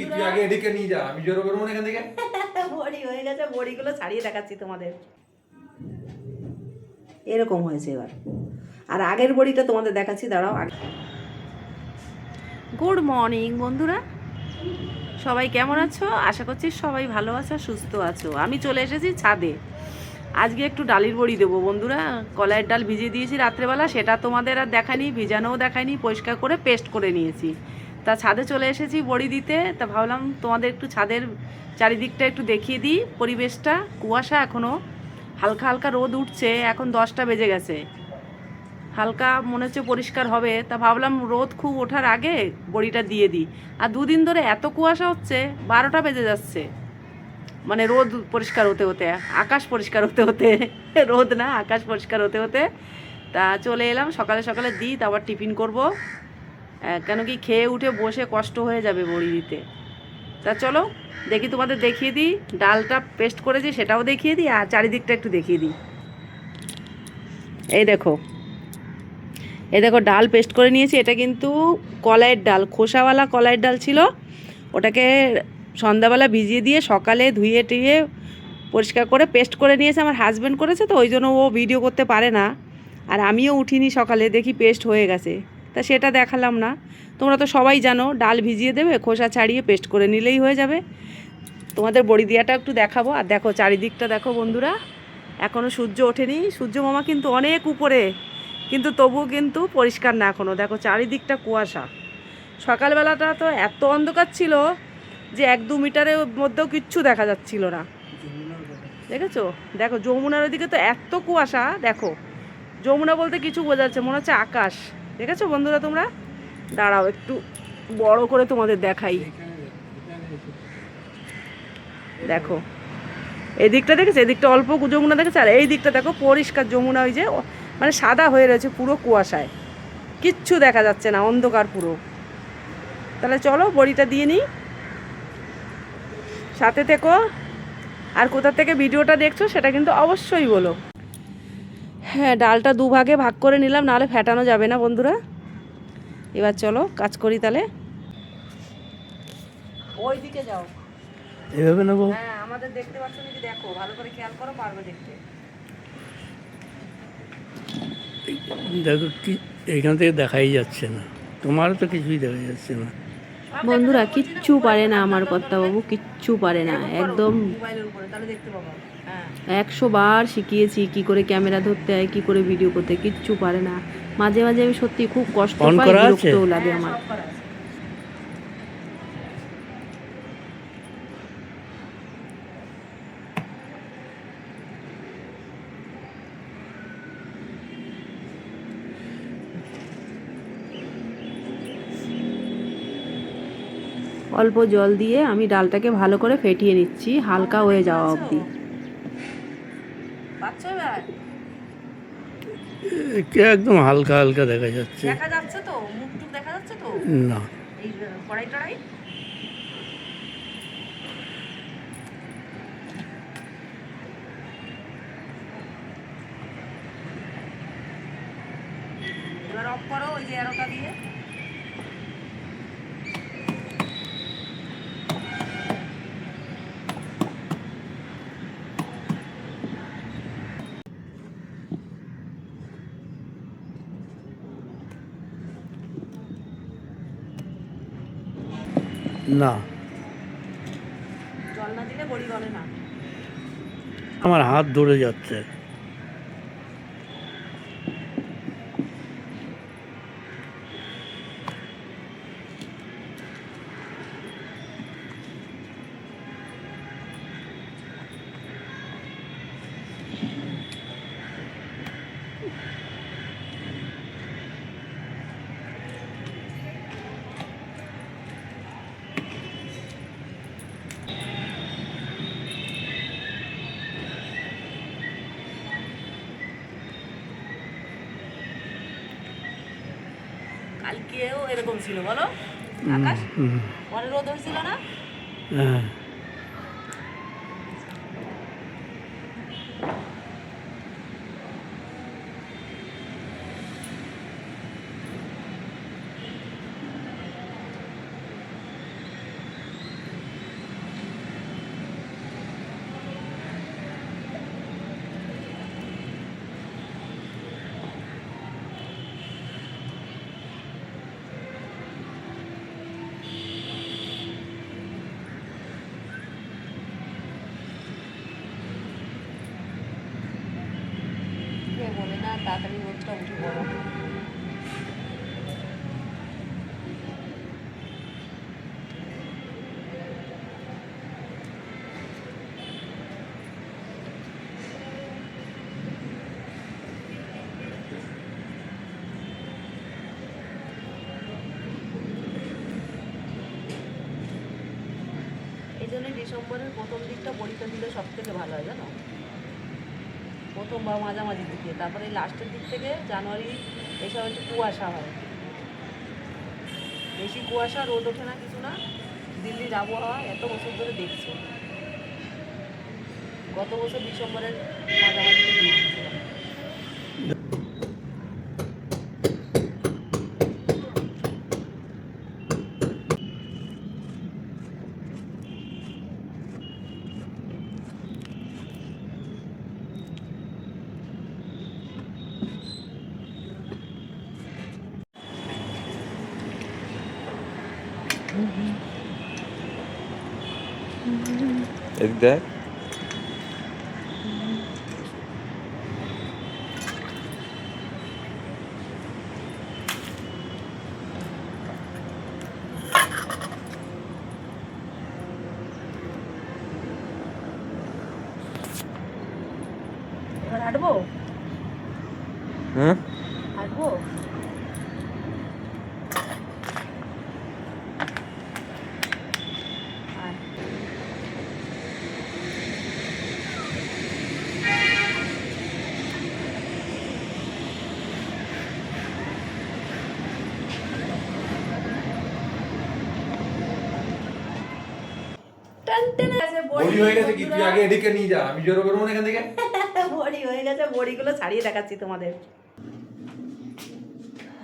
কি তুই আগে এদিকে নিয়ে যা আমি জোর করব না এখান থেকে। বড়ি হয়ে গেছে বড়িগুলো ছাড়িয়ে দেখাচ্ছি তোমাদের। এরকম হয়েছে এবার। আর আগের বড়িটা তোমাদের দেখাচ্ছি দাঁড়াও আগে। গুড মর্নিং বন্ধুরা। সবাই কেমন আছো? আশা করছি সবাই ভালো আছো সুস্থ আছো। আমি চলে এসেছি ছাদে। আজকে একটু ডালির বড়ি দেবো বন্ধুরা। কলাইয়ের ডাল ভিজিয়ে দিয়েছি রাত্রেবেলা সেটা তোমাদের আর দেখানি ভিজানোও দেখায়নি পরিষ্কার করে পেস্ট করে নিয়েছি। তা ছাদে চলে এসেছি বড়ি দিতে। তা ভাবলাম তোমাদের একটু ছাদের চারিদিকটা একটু দেখিয়ে দিই। পরিবেশটা কুয়াশা এখনও হালকা হালকা রোদ উঠছে, এখন দশটা বেজে গেছে। হালকা মনে হচ্ছে পরিষ্কার হবে। তা ভাবলাম রোদ খুব ওঠার আগে বড়িটা দিয়ে দিই। আর দুদিন ধরে এত কুয়াশা হচ্ছে, বারোটা বেজে যাচ্ছে। মানে রোদ পরিষ্কার হতে হতে, আকাশ পরিষ্কার হতে হতে, রোদ না, আকাশ পরিষ্কার হতে হতে। তা চলে এলাম, সকালে সকালে দিই, তারপর টিফিন করব। কেন কি খেয়ে উঠে বসে কষ্ট হয়ে যাবে বড়ি দিতে? তা চলো, দেখি তোমাদের দেখিয়ে দিই, ডালটা পেস্ট করেছি, সেটাও দেখিয়ে দিই, আর চারিদিকটা একটু দেখিয়ে দিই। এই দেখো এই দেখো, ডাল পেস্ট করে নিয়েছি, এটা কিন্তু কলাইয়ের ডাল, খোসাওয়ালা কলাইয়ের ডাল ছিল। ওটাকে সন্ধ্যাবেলা ভিজিয়ে দিয়ে সকালে ধুয়ে টুয়ে পরিষ্কার করে পেস্ট করে নিয়েছে, আমার হাজব্যান্ড করেছে তো, ওই জন্য ও ভিডিও করতে পারে না। আর আমিও উঠিনি সকালে, দেখি পেস্ট হয়ে গেছে। তা সেটা দেখালাম না। তোমরা তো সবাই জানো, ডাল ভিজিয়ে দেবে, খোসা ছাড়িয়ে পেস্ট করে নিলেই হয়ে যাবে। তোমাদের বড়ি দিয়াটা একটু দেখাবো। আর দেখো, চারিদিকটা দেখো বন্ধুরা এখনও সূর্য ওঠেনি। সূর্য মামা কিন্তু অনেক উপরে, কিন্তু তবুও কিন্তু পরিষ্কার না এখনও দেখো, চারিদিকটা কুয়াশা। সকালবেলাটা তো এত অন্ধকার ছিল যে এক দু মিটারের মধ্যেও কিচ্ছু দেখা যাচ্ছিল না। দেখেছ? দেখো, যমুনার ওদিকে তো এত কুয়াশা, দেখো। যমুনা বলতে কিছু বোঝা যাচ্ছে, মনে হচ্ছে আকাশ। দেখেছ বন্ধুরা তোমরা? দাঁড়াও, একটু বড় করে তোমাদের দেখাই। দেখো এই দিকটা দেখেছ? এদিকটা অল্প যমুনা দেখেছে? আর এই দিকটা দেখো, পরিষ্কার যমুনা, ওই যে মানে সাদা হয়ে রয়েছে পুরো কুয়াশায়। কিচ্ছু দেখা যাচ্ছে না, অন্ধকার পুরো। তাহলে চলো, বড়িটা দিয়ে নিই। সাথে থেকো। আর কোথা থেকে ভিডিওটা দেখছ, সেটা কিন্তু অবশ্যই বলো। হ্যাঁ ডালটা দুভাগে ভাগ করে নিলাম নাহলে ফেটানো যাবে না বন্ধুরা। এবার চলো কাজ করি তাহলে। ওই দিকে যাও। এভাবে নেব? হ্যাঁ আমাদের দেখতে পাচ্ছ নাকি? দেখো ভালো করে খেয়াল করো পারবে দেখতে। দেখো কি এখান থেকে দেখাই যাচ্ছে না। তোমারও তো কিছুই দেখা যাচ্ছে না। বন্ধুরা কিচ্ছু পারে না আমার কর্তাবাবু কিচ্ছু পারে না একদম একশো বার শিখিয়েছি কি করে ক্যামেরা ধরতে হয় কি করে ভিডিও করতে কিচ্ছু পারে না। মাঝে মাঝে আমি সত্যি খুব কষ্ট পাই বিরক্তও লাগে আমার। অল্প জল দিয়ে আমি ডালটাকে ভালো করে ফেটিয়ে নিচ্ছি হালকা হয়ে যাওয়া অবধি। একদম হালকা হালকা দেখা যাচ্ছে। দেখা যাচ্ছে তো? মুখ টুক দেখা যাচ্ছে তো? না। এই কড়াই টড়াই? এবার অফ করো ওই যে এরোটা দিয়ে। না। আমার হাত ধরে যাচ্ছে। কালকেও এরকম ছিল বলো? আকাশ? পরে রোদ হয়েছিল না? হ্যাঁ তাড়াতাড়ি রোদটা উঠে গরম এই জন্য ডিসেম্বরের প্রথম দিকটা পরীক্ষা দিলে সব থেকে ভালো হয়, জানো? প্রথম বা মাঝামাঝি দিকে। তারপরে এই লাস্টের দিক থেকে জানুয়ারি, এসব হচ্ছে কুয়াশা হয়। বেশি কুয়াশা, রোদ ওঠে না কিছু না। দিল্লির আবহাওয়া এত বছর ধরে দেখছে। গত বছর ডিসেম্বরের মাঝামাঝিতে দিয়ে দিয়েছিলাম এদিক দেখ এবার হাঁটবো হুম হাঁটবো আয়। টান টান আছে বড়ি হয়ে গেছে কি? তুই আগে এদিকে নিয়ে যা আমি জোরে করব না এখান থেকে। বড়ি হয়ে গেছে বড়িগুলো ছাড়িয়ে দেখাচ্ছি তোমাদের।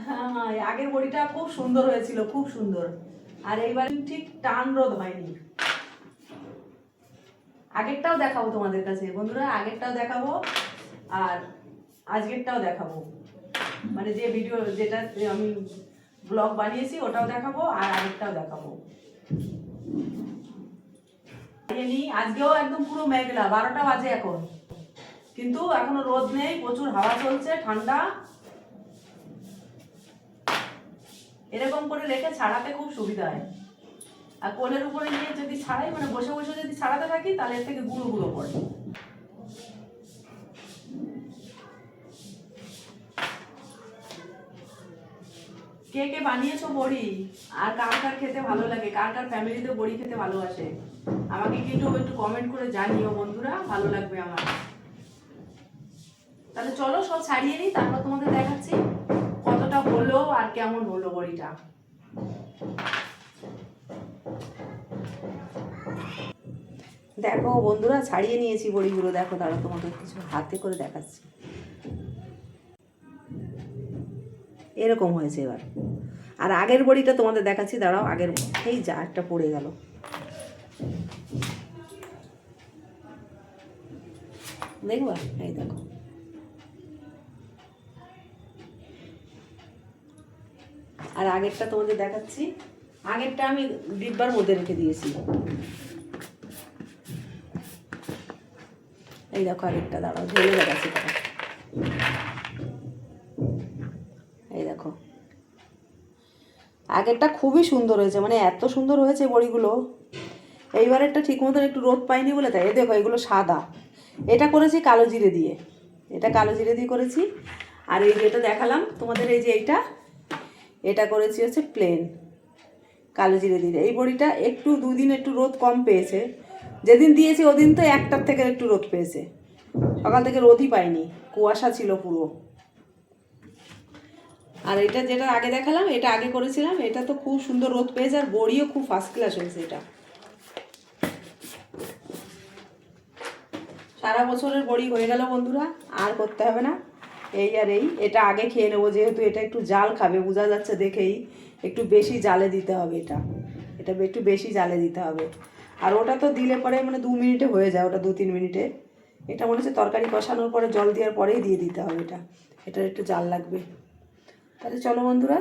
হ্যাঁ আগের বড়িটা খুব সুন্দর হয়েছিল খুব সুন্দর। আর এইবার ঠিক টান রোদ হয়নি। আগেরটাও দেখাবো তোমাদের কাছে। বন্ধুরা আগেরটাও দেখাবো আর আজকেরটাও দেখাবো। মানে যে ভিডিও যেটা আমি ব্লগ বানিয়েছি ওটাও দেখাবো আর আগেরটাও দেখাবো। আজকেও একদম পুরো মেঘলা, বারোটা বাজে এখন। কিন্তু এখনও রোদ নেই, প্রচুর হাওয়া চলছে, ঠান্ডা। এরকম করে রেখে ছাড়াতে খুব সুবিধা হয়। আর কোলের উপরে নিয়ে যদি ছাড়াই মানে বসে বসে যদি ছাড়াতে থাকি, তাহলে এর থেকে গুঁড়ো গুঁড়ো পড়ে কে কে বানিয়েছো বড়ি? আর কার কার খেতে ভালো লাগে? কার কার ফ্যামিলিতে বড়ি খেতে ভালোবাসে? আমাকে কিন্তু একটু কমেন্ট করে জানিও বন্ধুরা, ভালো লাগবে আমার। তাহলে চলো সব ছাড়িয়ে নিই, তারপর তোমাদের দেখাচ্ছি কতটা হলো আর কেমন হলো বড়িটা। দেখো বন্ধুরা, ছাড়িয়ে নিয়েছি বড়িগুলো। দেখো দাঁড়া তোমাদের কিছু হাতে করে দেখাচ্ছি। এরকম হয়েছে এবার। আর আগের বড়িটা তোমাদের দেখাচ্ছি, দাঁড়াও, আগের এই যা একটা পড়ে গেল। দেখবা এই দেখো আর আগেরটা তোমাদের দেখাচ্ছি। আগেরটা আমি ডিব্বার মধ্যে রেখে দিয়েছি। এই দেখো আগেরটা, দাঁড়াও, ঢেলে দেখাচ্ছি তারা এই দেখো। আগেরটা খুবই সুন্দর হয়েছে মানে এত সুন্দর হয়েছে বড়িগুলো। এইবারেরটা ঠিক মতন একটু রোদ পাইনি বলে তাই। দেখো, এগুলো সাদা। এটা করেছি কালো জিরে দিয়ে। এটা কালো জিরে দিয়ে করেছি। আর এই যেটা দেখালাম, তোমাদের এই যে এইটা, এটা করেছি হচ্ছে প্লেন কালো জিরে দিয়ে। এই বড়িটা একটু দুদিন একটু রোদ কম পেয়েছে। যেদিন দিয়েছি ওদিন তো একটার থেকে একটু রোদ পেয়েছে। সকাল থেকে রোদই পাইনি, কুয়াশা ছিল পুরো। আর এটা যেটা আগে দেখালাম, এটা আগে করেছিলাম, এটা তো খুব সুন্দর রোদ পেয়েছে, আর বড়িও খুব ফার্স্ট ক্লাস হয়েছে এটা। সারা বছরের বড়ি হয়ে গেল বন্ধুরা, আর করতে হবে না। এই আর এই, এটা আগে খেয়ে নেব, যেহেতু এটা একটু জাল খাবে, বোঝা যাচ্ছে দেখেই, একটু বেশি জালে দিতে হবে এটা। এটা একটু বেশি জালে দিতে হবে। আর ওটা তো দিলে পরে মানে দু মিনিটে হয়ে যায়, ওটা দু তিন মিনিটে। এটা মনে হচ্ছে তরকারি কষানোর পরে জল দেওয়ার পরেই দিয়ে দিতে হবে এটা। এটার একটু জাল লাগবে। তাহলে চলো বন্ধুরা